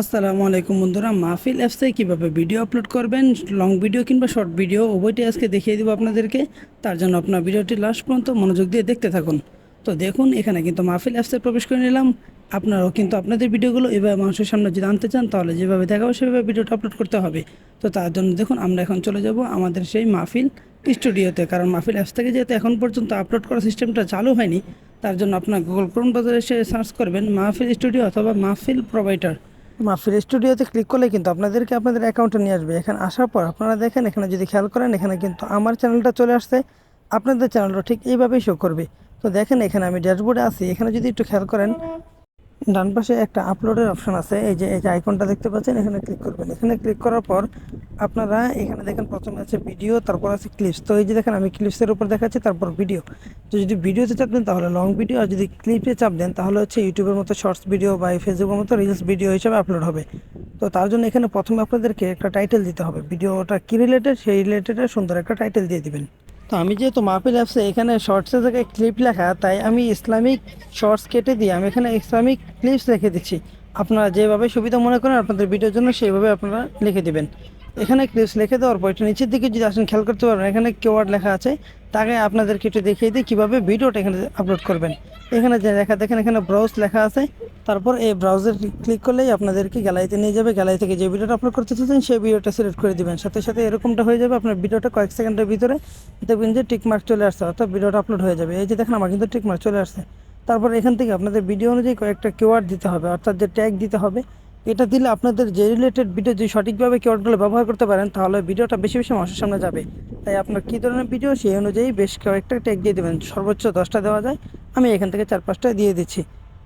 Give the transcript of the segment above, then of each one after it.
আসসালামু আলাইকুম বন্ধুরা, মাহফিল অ্যাপসে কীভাবে ভিডিও আপলোড করবেন লং ভিডিও কিংবা শর্ট ভিডিও উভয়টি আজকে দেখিয়ে দেবো আপনাদেরকে। তার জন্য আপনার ভিডিওটি লাস্ট পর্যন্ত মনোযোগ দিয়ে দেখতে থাকুন। তো দেখুন, এখানে কিন্তু মাহফিল অ্যাপসে প্রবেশ করে নিলাম। আপনারাও কিন্তু আপনাদের ভিডিওগুলো এভাবে মানুষের সামনে যদি আনতে চান, তাহলে যেভাবে দেখাবো, সেভাবে ভিডিওটা আপলোড করতে হবে। তো তার জন্য দেখুন, আমরা এখন চলে যাব আমাদের সেই মাহফিল স্টুডিওতে কারণ মাহফিল অ্যাপস থেকে যেহেতু এখন পর্যন্ত আপলোড করার সিস্টেমটা চালু হয়নি, তার জন্য আপনার গুগল ক্রোম বাজারে এসে সার্চ করবেন মাহফিল স্টুডিও অথবা মাহফিল প্রোভাইডার মাহফিল স্টুডিওতে ক্লিক করলে কিন্তু আপনাদেরকে আপনাদের অ্যাকাউন্টে নিয়ে আসবে। এখানে আসার পর আপনারা দেখেন, এখানে যদি খেয়াল করেন, এখানে কিন্তু আমার চ্যানেলটা চলে আসছে। আপনাদের চ্যানেলটা ঠিক এইভাবেই শো করবে। তো দেখেন, এখানে আমি ড্যাশবোর্ডে আছি। এখানে যদি একটু খেয়াল করেন ডান পাশে একটা আপলোডের অপশন আছে, এই যে এই যে আইকনটা দেখতে পাচ্ছেন, এখানে ক্লিক করবেন। এখানে ক্লিক করার পর আপনারা এখানে দেখেন প্রথমে আছে ভিডিও তারপর আছে ক্লিপস তো এই যে দেখেন, আমি ক্লিপসের উপর দেখাচ্ছি, তারপর ভিডিও তো যদি ভিডিওতে চাপ দেন, তাহলে লং ভিডিও আর যদি ক্লিপে চাপ দেন, তাহলে হচ্ছে ইউটিউবের মতো শর্টস ভিডিও বা ফেসবুকের মতো রিলস ভিডিও হিসেবে আপলোড হবে। তো তার জন্য এখানে প্রথমে আপনাদেরকে একটা টাইটেল দিতে হবে। ভিডিওটা কী রিলেটেড সেই রিলেটেডের সুন্দর একটা টাইটেল দিয়ে দিবেন। তো আমি যেহেতু মাহফিল অ্যাপসে এখানে শর্টসের জায়গায় ক্লিপ লেখা, তাই আমি ইসলামিক শর্টস কেটে দিয়ে আমি এখানে ইসলামিক ক্লিপস রেখে দিচ্ছি। আপনারা যেভাবে সুবিধা মনে করেন, আপনাদের ভিডিওর জন্য সেইভাবে আপনারা লিখে দিবেন। এখানে ক্লিপস লিখে দেওয়ার পর এটা নিচের দিকে যদি আসেন, খেয়াল করতে পারবেন, এখানে কিওয়ার্ড লেখা আছে। তাকে আপনাদেরকে একটু দেখিয়ে দিই কীভাবে ভিডিওটা এখানে আপলোড করবেন। এখানে যে লেখা, দেখেন এখানে ব্রাউজ লেখা আছে। তারপর এই ব্রাউজার ক্লিক করলেই আপনাদেরকে গ্যালারিতে নিয়ে যাবে। গ্যালারি থেকে যে ভিডিওটা আপলোড করতে চাচ্ছেন, সেই ভিডিওটা সিলেক্ট করে দিবেন। সাথে সাথে এরকমটা হয়ে যাবে আপনার ভিডিওটা কয়েক সেকেন্ডের ভিতরে। দেখবেন যে টিকমার্ক চলে আসছে, অর্থাৎ ভিডিওটা আপলোড হয়ে যাবে। এই যে দেখেন, আমার কিন্তু টিকমার্ক চলে আসছে। তারপর এখান থেকে আপনাদের ভিডিও অনুযায়ী কয়েকটা কিওয়ার্ড দিতে হবে, অর্থাৎ যে ট্যাগ দিতে হবে এটা দিলে আপনাদের যে রিলেটেড ভিডিও যদি সঠিকভাবে কিওয়ার্ডগুলো ব্যবহার করতে পারেন, তাহলে ভিডিওটা বেশি বেশি মানুষের সামনে যাবে। তাই আপনার কী ধরনের ভিডিও সেই অনুযায়ী বেশ কয়েকটা ট্যাগ দিয়ে দেবেন। সর্বোচ্চ দশটা দেওয়া যায়। আমি এখান থেকে চার পাঁচটা দিয়ে দিচ্ছি।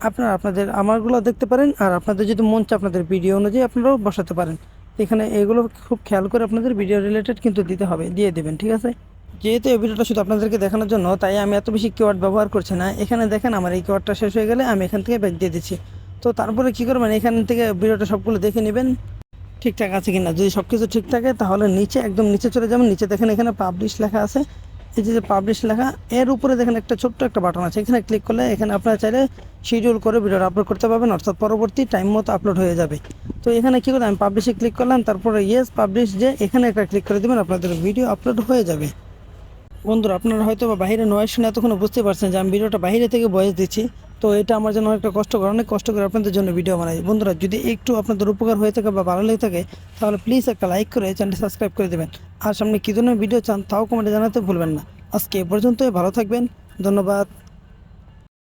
আপনারা আপনাদের আমারগুলো দেখতে পারেন, আর আপনাদের যদি মন চায় আপনাদের ভিডিও অনুযায়ী আপনারাও বসাতে পারেন। এখানে এগুলো খুব খেয়াল করে আপনাদের ভিডিও রিলেটেড কিন্তু দিতে হবে, দিয়ে দেবেন, ঠিক আছে? যেহেতু এই ভিডিওটা শুধু আপনাদেরকে দেখানোর জন্য, তাই আমি এত বেশি কিওয়ার্ড ব্যবহার করছি না। এখানে দেখেন আমার এই কিওয়ার্ডটা শেষ হয়ে গেলে আমি এখান থেকে ব্যাক দিয়ে দিচ্ছি। তো তারপরে কী করবেন? এখান থেকে ভিডিওটা সবগুলো দেখে নেবেন। ঠিকঠাক আছে কিনা? যদি সব কিছু ঠিক থাকে, তাহলে নিচে, একদম নিচে চলে যাবেন। নিচে দেখেন এখানে পাবলিশ লেখা আছে। এই যে পাবলিশ লেখা, এর উপরে দেখেন একটা ছোট্ট একটা বাটন আছে। এখানে ক্লিক করলে এখানে আপনারা চাইলে শিডিউল করে ভিডিওটা আপলোড করতে পারবেন, অর্থাৎ পরবর্তী টাইম মতো আপলোড হয়ে যাবে। তো এখানে কী করে আমি পাবলিশে ক্লিক করলাম, তারপরে ইয়েস পাবলিশ যে, এখানে একটা ক্লিক করে দেবেন, আপনাদের ভিডিও আপলোড হয়ে যাবে। বন্ধুরা, আপনারা হয়তো বা বাইরে নয়েজ শুনে এতক্ষণ বুঝতে পারছেন যে আমি ভিডিওটা বাইরে থেকে বয়স দিচ্ছি। তো এটা আমার জন্য অনেকটা কষ্টকর, অনেক কষ্ট করে আপনাদের জন্য ভিডিও বানাই। বন্ধুরা, যদি একটু আপনাদের উপকার হয়ে থাকে বা ভালো লেগে থাকে, তাহলে প্লিজ একটা লাইক করে চ্যানেলটি সাবস্ক্রাইব করে দেবেন। আর সামনে কী ধরনের ভিডিও চান, তাও কমেন্টে জানাতে ভুলবেন না। আজকে এ পর্যন্তই, ভালো থাকবেন, ধন্যবাদ।